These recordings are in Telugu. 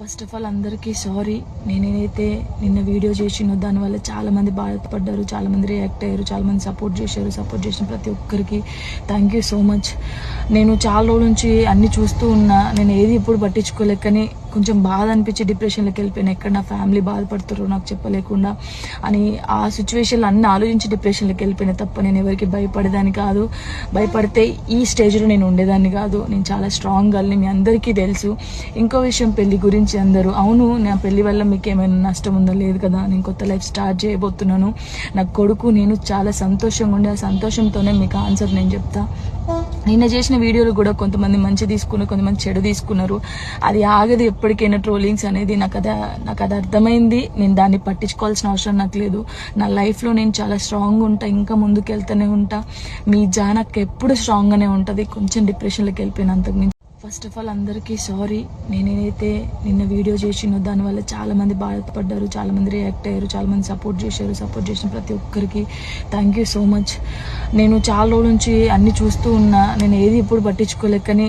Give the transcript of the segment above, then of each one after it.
ఫస్ట్ ఆఫ్ ఆల్ అందరికీ సారీ నేనేదైతే నిన్న వీడియో చేసినో దానివల్ల చాలామంది బాధపడ్డారు చాలామంది రియాక్ట్ అయ్యారు చాలామంది సపోర్ట్ చేశారు సపోర్ట్ చేసిన ప్రతి ఒక్కరికి థ్యాంక్ యూ సో మచ్ నేను చాలా రోజుల నుంచి అన్ని చూస్తూ ఉన్నా నేను ఏది ఇప్పుడు పట్టించుకోలేక కానీ కొంచెం బాధ అనిపించి డిప్రెషన్లోకి వెళ్ళిపోయాను. ఎక్కడ నా ఫ్యామిలీ బాధపడుతారో నాకు చెప్పలేకుండా అని ఆ సిచ్యువేషన్లో అన్ని ఆలోచించి డిప్రెషన్లోకి వెళ్ళిపోయినా తప్ప నేను ఎవరికి భయపడేదాన్ని కాదు. భయపడితే ఈ స్టేజ్లో నేను ఉండేదాన్ని కాదు. నేను చాలా స్ట్రాంగ్ గర్ల్ని మీ అందరికీ తెలుసు. ఇంకో విషయం పెళ్ళి గురించి అందరూ అవును నా పెళ్ళి వల్ల మీకు ఏమైనా నష్టం ఉందో లేదు కదా నేను కొత్త లైఫ్ స్టార్ట్ చేయబోతున్నాను. నా కొడుకు నేను చాలా సంతోషంగా ఉండే ఆ సంతోషంతోనే మీకు ఆన్సర్ నేను చెప్తా. నిన్న చేసిన వీడియోలు కూడా కొంతమంది మంచి తీసుకున్నారు కొంతమంది చెడు తీసుకున్నారు. అది ఆగదు ఎప్పటికైనా ట్రోలింగ్స్ అనేది. నాకు అది నాకు అది అర్థమైంది. నేను దాన్ని పట్టించుకోవాల్సిన అవసరం నాకు లేదు. నా లైఫ్లో నేను చాలా స్ట్రాంగ్ ఉంటా ఇంకా ముందుకు వెళ్తూనే ఉంటా. మీ జానక్ ఎప్పుడు స్ట్రాంగ్గానే ఉంటుంది. కొంచెం డిప్రెషన్లోకి వెళ్ళిపోయినంతకు ఫస్ట్ ఆఫ్ ఆల్ అందరికీ సారీ నేనేదైతే నిన్న వీడియో చేసినో దానివల్ల చాలామంది బాధపడ్డారు చాలామంది రియాక్ట్ అయ్యారు చాలామంది సపోర్ట్ చేశారు సపోర్ట్ చేసిన ప్రతి ఒక్కరికి థ్యాంక్ యూ సో మచ్ నేను చాలా రోజుల నుంచి అన్ని చూస్తూ ఉన్నా నేను ఏది ఇప్పుడు పట్టించుకోలేకని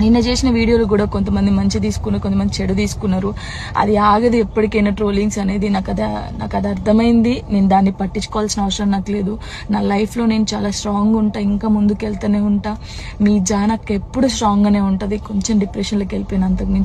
నిన్న చేసిన వీడియోలు కూడా కొంతమంది మంచి తీసుకున్నారు కొంతమంది చెడు తీసుకున్నారు. అది ఆగదు ఎప్పటికైనా ట్రోలింగ్స్ అనేది. నాకు అది నాకు అది అర్థమైంది. నేను దాన్ని పట్టించుకోవాల్సిన అవసరం నాకు లేదు. నా లైఫ్లో నేను చాలా స్ట్రాంగ్ ఉంటా. ఇంకా ముందుకు వెళ్తూనే ఉంటా. మీ జానక్ ఎప్పుడు స్ట్రాంగ్గానే ఉంటుంది. కొంచెం డిప్రెషన్లోకి వెళ్ళిపోయినంతకు